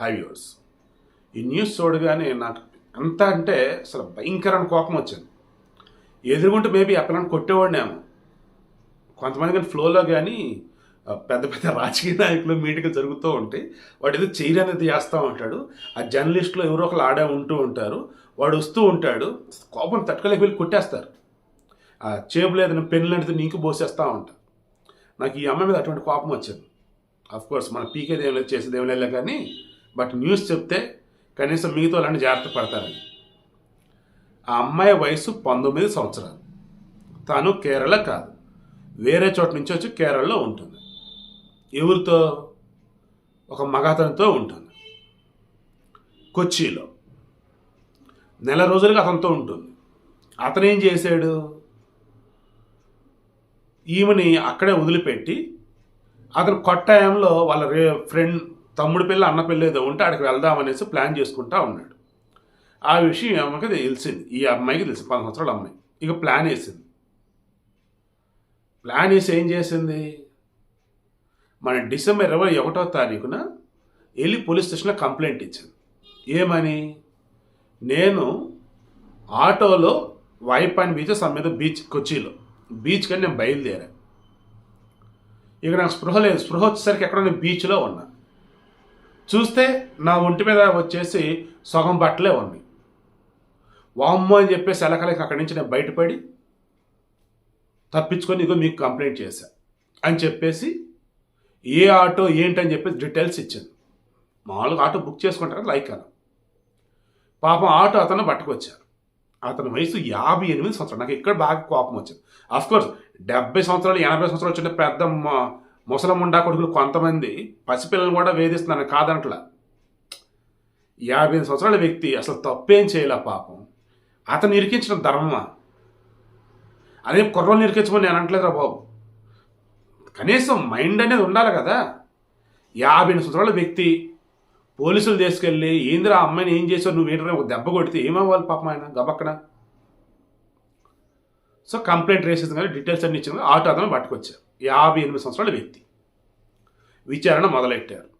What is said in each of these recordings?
High viewers ఈ news చూడగానే నాకు ఎంత అంటే అసలు భయంకరమైన కోపం వచ్చింది. ఎదురుగుంటే మేబీ ఎక్కడైనా కొట్టేవాడినేమో. కొంతమంది కానీ ఫ్లోలో కానీ పెద్ద పెద్ద రాజకీయ నాయకులు మీటింగ్లు జరుగుతూ ఉంటాయి. వాడు ఏదో చేయరు అనేది చేస్తూ ఉంటాడు. ఆ జర్నలిస్టులు ఎవరో ఒకరు ఆడే ఉంటూ ఉంటారు. వాడు వస్తూ ఉంటాడు. కోపం తట్టుకోలేక వెళ్ళి కొట్టేస్తారు. ఆ చేపులు ఏదైనా పెన్నులు అంటే నీకు పోసేస్తూ ఉంటారు. నాకు ఈ అమ్మాయి మీద అటువంటి కోపం వచ్చింది. అఫ్ కోర్స్ మన పీకేది ఏం లేదు చేసేది ఏం లేదు కానీ బట్ న్యూస్ చెప్తే కనీసం మిగతా వాళ్ళని జాగ్రత్త పడతారని. ఆ అమ్మాయి వయసు పంతొమ్మిది సంవత్సరాలు. తను కేరళ కాదు. వేరే చోట నుంచి వచ్చి కేరళలో ఉంటుంది. ఎవరితో ఒక మగాతనితో ఉంటుంది. కొచ్చిలో. నెల రోజులుగా అతనితో ఉంటుంది. అతను ఏం చేశాడు? ఈమెని అక్కడే వదిలిపెట్టి అతను కొట్టాయంలో వాళ్ళ రే ఫ్రెండ్ తమ్ముడు పిల్ల అన్న పిల్ల ఏదో ఉంటే అక్కడికి వెళ్దామనేసి ప్లాన్ చేసుకుంటా ఉన్నాడు. ఆ విషయం ఆమెకి తెలిసింది. ఈ అమ్మాయికి తెలిసింది. పది సంవత్సరాల అమ్మాయి. ఇక ప్లాన్ వేసింది. ప్లాన్ వేసి ఏం చేసింది? మన డిసెంబర్ ఇరవై ఒకటో తారీఖున వెళ్ళి పోలీస్ స్టేషన్లో కంప్లైంట్ ఇచ్చింది. ఏమని? నేను ఆటోలో వైపాన్ బీచ్ సమ్మెద బీచ్ కొచ్చిలో. బీచ్ కానీ నేను బయలుదేరాను. ఇక నాకు స్పృహ లేదు. స్పృహ వచ్చేసరికి ఎక్కడ నేను బీచ్లో ఉన్నా. చూస్తే నా ఒంటి మీద వచ్చేసి సగం బట్టలే ఉంది. వామ్మో అని చెప్పేసి ఎలకలకి అక్కడి నుంచి నేను బయటపడి తప్పించుకొని ఇగో మీకు కంప్లైంట్ చేశా అని చెప్పేసి ఏ ఆటో ఏంటని చెప్పేసి డీటెయిల్స్ ఇచ్చింది. మామూలుగా ఆటో బుక్ చేసుకుంటారు? లైక్ అను పాపం ఆటో అతను పట్టుకొచ్చారు అతని వయసు యాభై ఎనిమిది సంవత్సరాలు. నాకు ఇక్కడ బాగా కోపం వచ్చింది. అఫ్ కోర్స్ డెబ్బై సంవత్సరాలు ఎనభై సంవత్సరాలు వచ్చిన పెద్ద ముసలముండా కొడుకులు కొంతమంది పసిపిల్లలు కూడా వేధిస్తున్నాను కాదనట్లా? యాభై ఎనిమిది సంవత్సరాల వ్యక్తి అసలు తప్పేం చేయలే పాపం. అతను ఇరికించిన ధర్మమా? అదే కుర్రలు ఇరికించమని నేను అనట్లేదురా బాబు. కనీసం మైండ్ అనేది ఉండాలి కదా. యాభై ఎనిమిది సంవత్సరాల వ్యక్తి పోలీసులు తీసుకెళ్ళి ఏందిరా అమ్మాయిని ఏం చేసావు నువ్వు ఏంటనే ఒక దెబ్బ కొడితే ఏమవ్వాలి పాపం ఆయన? గబక్కన. సో కంప్లైంట్ రేసేది కానీ డీటెయిల్స్ అన్ని ఇచ్చింది ఆటో అతను పట్టుకొచ్చారు యాభై ఎనిమిది సంవత్సరాల వ్యక్తి. విచారణ మొదలెట్టారు.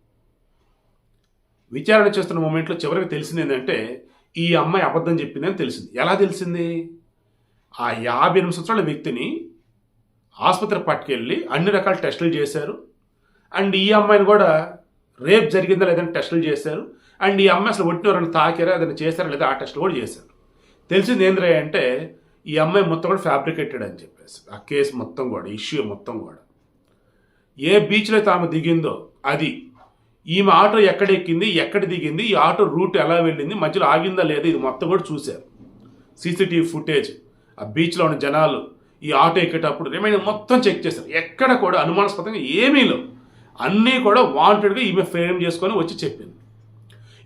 విచారణ చేస్తున్న మూమెంట్లో చివరికి తెలిసింది ఏంటంటే ఈ అమ్మాయి అబద్ధం చెప్పిందని తెలిసింది. ఎలా తెలిసింది? ఆ యాభై ఎనిమిది సంవత్సరాల వ్యక్తిని ఆసుపత్రి పట్టుకెళ్ళి అన్ని రకాల టెస్టులు చేశారు. అండ్ ఈ అమ్మాయిని కూడా రేప్ జరిగిందా లేదని టెస్టులు చేశారు. అండ్ ఈ అమ్మాయి అసలు ఒట్టినవరని తాకారా ఏదైనా చేశారా లేదా ఆ టెస్టులు కూడా చేశారు. తెలిసింది ఏంద్రే అంటే ఈ అమ్మాయి మొత్తం కూడా ఫ్యాబ్రికేటెడ్ అని చెప్పేసి. ఆ కేసు మొత్తం కూడా ఇష్యూ మొత్తం కూడా. ఏ బీచ్లో అయితే ఆమె దిగిందో అది. ఈమె ఆటో ఎక్కడ ఎక్కింది ఎక్కడ దిగింది ఈ ఆటో రూట్ ఎలా వెళ్ళింది మధ్యలో ఆగిందా లేదా ఇది మొత్తం కూడా చూశారు. సీసీటీవీ ఫుటేజ్ ఆ బీచ్లో ఉన్న జనాలు ఈ ఆటో ఎక్కేటప్పుడు రిమైనింగ్ మొత్తం చెక్ చేశారు. ఎక్కడ కూడా అనుమానాస్పదంగా ఏమీ లేవు. అన్నీ కూడా వాంటెడ్గా ఈమె ఫ్రేమ్ చేసుకొని వచ్చి చెప్పింది.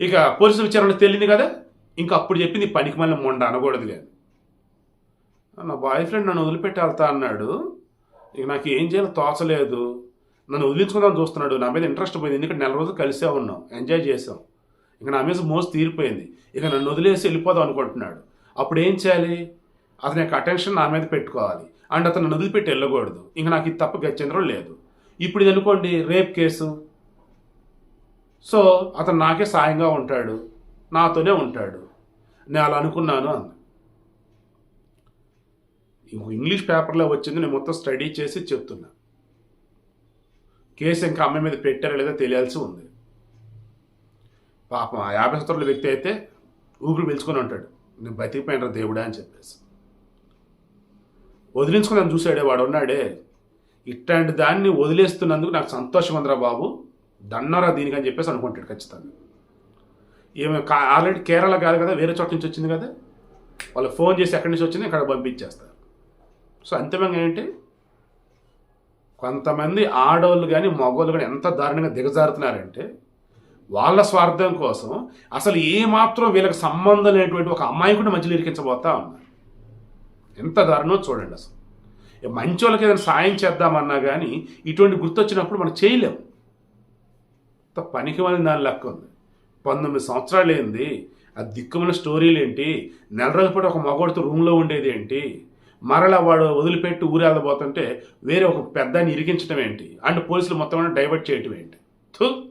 ఇక పోలీసు విచారణ తెలియదు కదా? ఇంకా అప్పుడు చెప్పింది పనికి మళ్ళీ మొండ అనకూడదు కానీ నా బాయ్ ఫ్రెండ్ నన్ను వదిలిపెట్టి వెళ్తా అన్నాడు. ఇక నాకు ఏం చేయాలో తోచలేదు. నన్ను వదిలించుకుందాం చూస్తున్నాడు. నా మీద ఇంట్రెస్ట్ పోయింది. ఎందుకంటే నెల రోజులు కలిసే ఉన్నాం. ఎంజాయ్ చేసాం ఇక నా మీద మోసి తీరిపోయింది. ఇక నన్ను వదిలేసి వెళ్ళిపోదాం అనుకుంటున్నాడు. అప్పుడు ఏం చేయాలి? అతని యొక్క అటెన్షన్ నా మీద పెట్టుకోవాలి. అండ్ అతను నన్ను వదిలిపెట్టి వెళ్ళకూడదు. ఇంక నాకు ఇది తప్ప గచ్చేంద్రం లేదు. ఇప్పుడు ఇది అనుకోండి. Rape case. సో అతను నాకే సాయంగా ఉంటాడు. నాతోనే ఉంటాడు. నేను అలా అనుకున్నాను అంది. ఇంగ్లీష్ పేపర్లో వచ్చింది నేను మొత్తం స్టడీ చేసి చెప్తున్నా. కేసు ఇంకా అమ్మాయి మీద పెట్టారో లేదో తెలియాల్సి ఉంది. పాపం ఆ యాభై సంవత్సరాల వ్యక్తి అయితే ఊపిరి పిలుచుకొని ఉంటాడు. నేను బతికిపోయినరా దేవుడా అని చెప్పేసి. వదిలించుకుందాం చూసాడే వాడు ఉన్నాడే. ఇట్లాంటి దాన్ని వదిలేస్తున్నందుకు నాకు సంతోషం ఉందిరా బాబు. దన్నరా దీనికి అని చెప్పేసి అనుకుంటాడు ఖచ్చితంగా. ఈమె ఆల్రెడీ కేరళ కాదు కదా వేరే చోట నుంచి వచ్చింది కదా. వాళ్ళు ఫోన్ చేసి ఎక్కడి నుంచి వచ్చింది ఇక్కడ పంపించేస్తారు సో అంతిమంగా ఏంటి? కొంతమంది ఆడవాళ్ళు కానీ మగవాళ్ళు కానీ ఎంత దారుణంగా దిగజారుతున్నారంటే వాళ్ళ స్వార్థం కోసం అసలు ఏమాత్రం వీళ్ళకి సంబంధం లేనటువంటి ఒక అమ్మాయి కూడా మధ్యలో ఇరికించబోతా ఉన్నారు. ఎంత దారుణో చూడండి అసలు. ఇక మంచి వాళ్ళకి ఏదైనా సాయం చేద్దామన్నా కానీ ఇటువంటి గుర్తొచ్చినప్పుడు మనం చేయలేము పనికి వాళ్ళని దాని లెక్క ఉంది. పంతొమ్మిది సంవత్సరాలు ఏంది? ఆ దిక్కుమైన స్టోరీలు ఏంటి? నెల రోజుల పాటు ఒక మగవాడితో రూమ్లో ఉండేది ఏంటి? మరలా వాడు వదిలిపెట్టి ఊరేళ్ళబోతుంటే వేరే ఒక పెద్దని ఇరికించడం ఏంటి? అండ్ పోలీసులు మొత్తం డైవర్ట్ చేయటం ఏంటి? థూ!